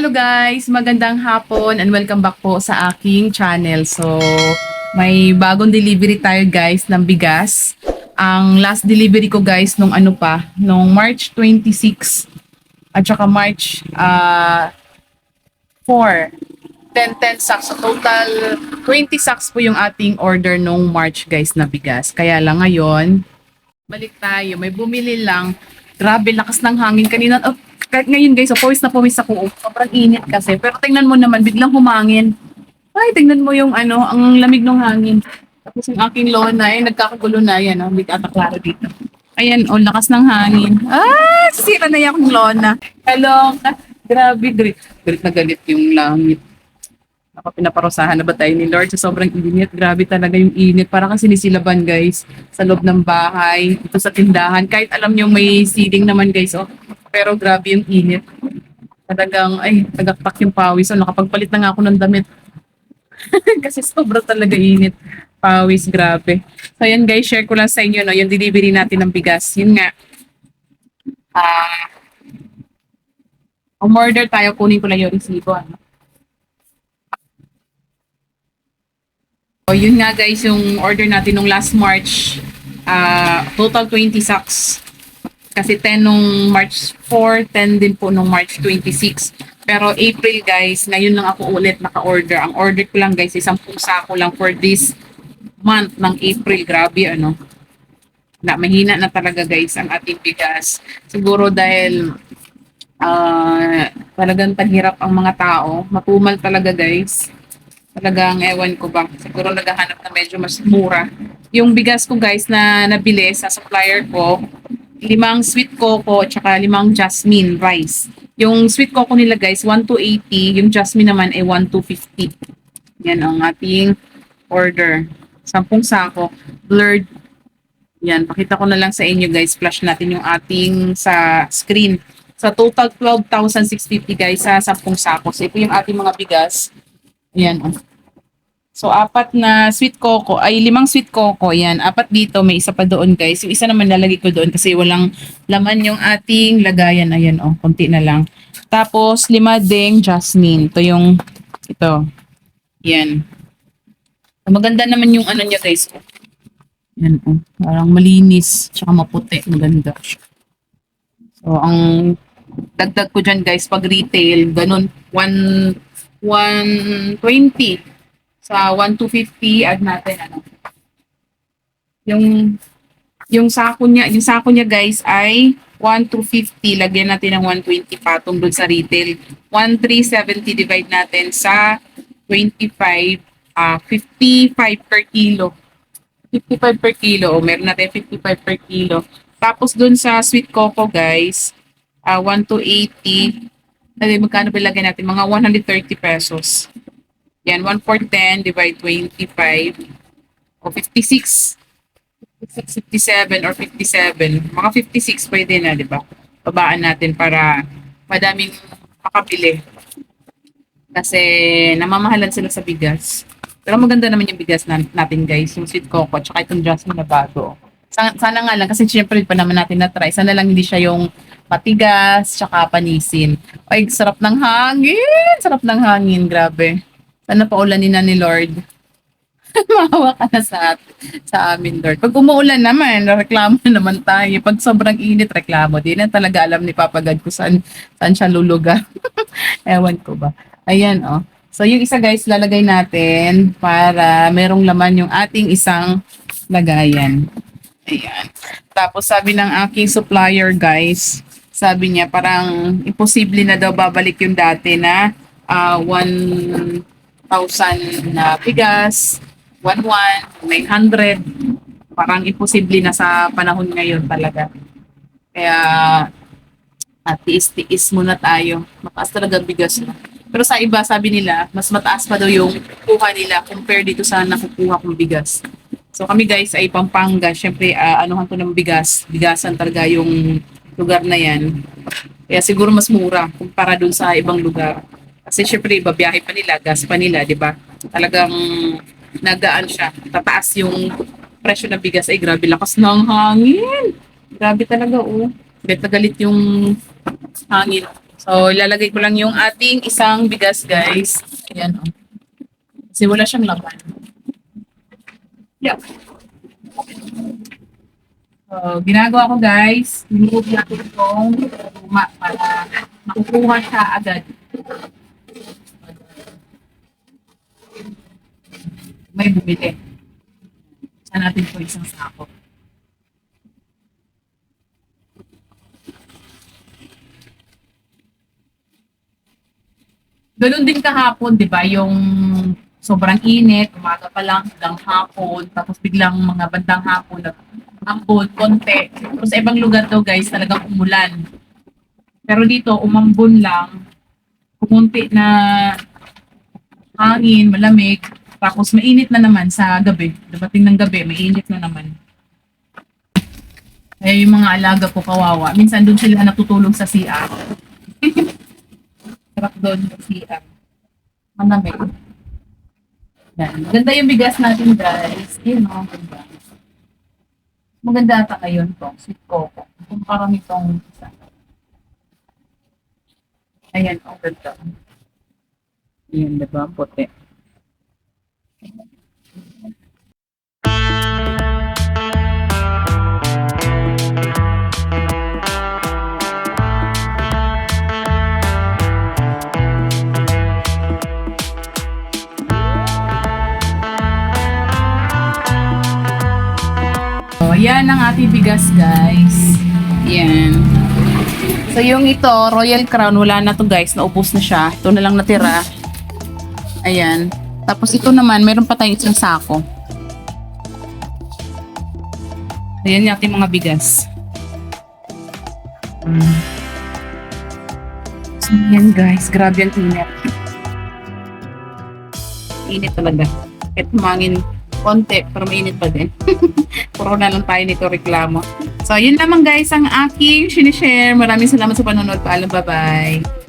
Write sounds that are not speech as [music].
Hello guys! Magandang hapon and welcome back po sa aking channel. So, may bagong delivery tayo guys ng bigas. Ang last delivery ko guys nung ano pa, nung March 26 at saka March uh, 4. 10-10 sacks. So, total 20 sacks po yung ating order nung March guys na bigas. Kaya lang ngayon, balik tayo. May bumili lang. Grabe, lakas ng hangin. Kanina, oh, kahit ngayon guys, so pawis na pawis ako. Sobrang init kasi. Pero tingnan mo naman, biglang humangin. Ay, tingnan mo yung ano, ang lamig ng hangin. Tapos yung aking lona, eh, nagkakagulo na yan. Oh, hindi klaro dito. Ayan, oh, lakas ng hangin. Ah, sisira na yung lona. Hello. Grabe, galit. Galit na galit yung langit. Ako pinaparusahan na ba tayo ni Lord sa sobrang init? Grabe talaga yung init. Para kasi sinisilaban guys sa loob ng bahay, ito sa tindahan. Kahit alam nyo may ceiling naman guys, oh. Pero grabe yung init. Talagang, ay, tagaktak yung pawis. So, nakapagpalit na nga ako ng damit. [laughs] kasi sobra talaga init. Pawis, grabe. So, yan guys, share ko lang sa inyo, no, yung delivery natin ng bigas. Yun nga. Ah, umorder tayo, kunin ko lang yung resibo. Ano? So, yun nga guys, yung order natin nung last March, ah, total 20 sacks. Kasi 10 nung March 4, 10 din po nung March 26. Pero April guys, ngayon lang ako ulit naka-order. Ang order ko lang guys, isang sako lang for this month ng April. Grabe ano. Na, mahina na talaga guys ang ating bigas. Siguro dahil ah talagang taghirap ang mga tao. Matumal talaga guys talagang ewan ko ba, siguro naghahanap na medyo mas mura. Yung bigas ko guys na nabili sa supplier ko, limang sweet coco at saka limang jasmine rice. Yung sweet coco nila guys, 1 to 80, yung jasmine naman ay 1 to 50. Yan ang ating order. Sampung sako, blurred. Yan, pakita ko na lang sa inyo guys, flash natin yung ating sa screen. Sa total 12,650 guys sa sampung sako. So ito yung ating mga bigas. Ayan. oh. So, apat na sweet coco, ay limang sweet coco, yan. Apat dito, may isa pa doon guys. Yung isa naman lalagay ko doon kasi walang laman yung ating lagayan. Ayan, oh, konti na lang. Tapos, lima ding jasmine. Ito yung, ito. Yan. Maganda naman yung ano niya guys. Yan, oh. Parang malinis, tsaka maputi. Maganda. So, ang dagdag ko dyan guys, pag retail, ganun, 1 120 sa 1250 add natin ano. Yung yung sako niya, yung sako niya guys ay 1250 lagyan natin ng 120 patong doon sa retail. 1370 divide natin sa 25 ah 55 per kilo. 55 per kilo. O, meron natin 55 per kilo. Tapos doon sa sweet coco guys, ah 1 to 80 ay, magkano ba ilagay natin? Mga 130 pesos. Yan, 1 for 10 divide 25 o 56. 57 or 57. Mga 56 pwede na, di ba? Babaan natin para madaming makabili. Kasi namamahalan sila sa bigas. Pero maganda naman yung bigas na, natin guys. Yung sweet coco at itong jasmine na bago. Sana, sana nga lang kasi syempre pa naman natin na-try. Sana lang hindi siya yung matigas, tsaka panisin. Ay, sarap ng hangin! Sarap ng hangin, grabe. Sana paulanin na ni Lord. [laughs] Mahawa ka na sa, sa amin, Lord. Pag umuulan naman, reklamo na [laughs] naman tayo. Pag sobrang init, reklamo. Di na talaga alam ni Papa God kung saan, saan siya lulugar. [laughs] Ewan ko ba. Ayan, oh. So, yung isa guys, lalagay natin para merong laman yung ating isang lagayan. Ayan. Tapos sabi ng aking supplier guys, sabi niya parang imposible na daw babalik yung dati na ah, 1,000 na bigas, 1,1, 900. Parang imposible na sa panahon ngayon talaga. Kaya at tiis-tiis muna tayo. Mataas talaga bigas na. Pero sa iba, sabi nila, mas mataas pa daw yung kuha nila compare dito sa nakukuha kong bigas. So kami guys ay Pampanga. Siyempre, uh, anuhan to ng bigas. Bigasan talaga yung lugar na yan. Kaya siguro mas mura kumpara dun sa ibang lugar. Kasi syempre, babiyahe pa nila, gas pa nila, di ba? Talagang nagaan siya. Tataas yung presyo ng bigas. Ay, grabe lakas ng hangin. Grabe talaga, oh. Galit galit yung hangin. So, ilalagay ko lang yung ating isang bigas, guys. Ayan, oh. Kasi wala siyang laman. Yep. So, ginagawa ko, guys, remove natin itong luma para makukuha siya agad. May bumili. Saan natin po isang sako. Ganun din kahapon, di ba? Yung sobrang init, umaga pa lang hanggang hapon, tapos biglang mga bandang hapon, nag-ambon, konti. Pero sa ibang lugar daw guys, talagang umulan. Pero dito, umambon lang, kumunti na hangin, malamig, tapos mainit na naman sa gabi. Dumating ng gabi, mainit na naman. Kaya yung mga alaga ko kawawa, minsan doon sila natutulog sa CR. [laughs] Sarap doon sa CR. Manamig. Yan. Maganda yung bigas natin, guys. Yun, oh, ganda. Maganda ata ngayon to, sweet coco. Kumpara nitong isa. Ayan, ang ganda. Ayan, diba? Puti. Ating bigas, guys. Yan. So, yung ito, Royal Crown, wala na to guys. Naubos na siya. Ito na lang natira. Ayan. Tapos ito naman, meron pa tayong isang sako. Ayan yung ating mga bigas. Mm. So, yan guys. Grabe ang init. Init talaga. Kahit humangin konti, pero mainit pa din. [laughs] Puro na lang tayo nito reklamo. So, yun lamang guys ang aking sinishare. Maraming salamat sa panonood. Paalam, bye-bye.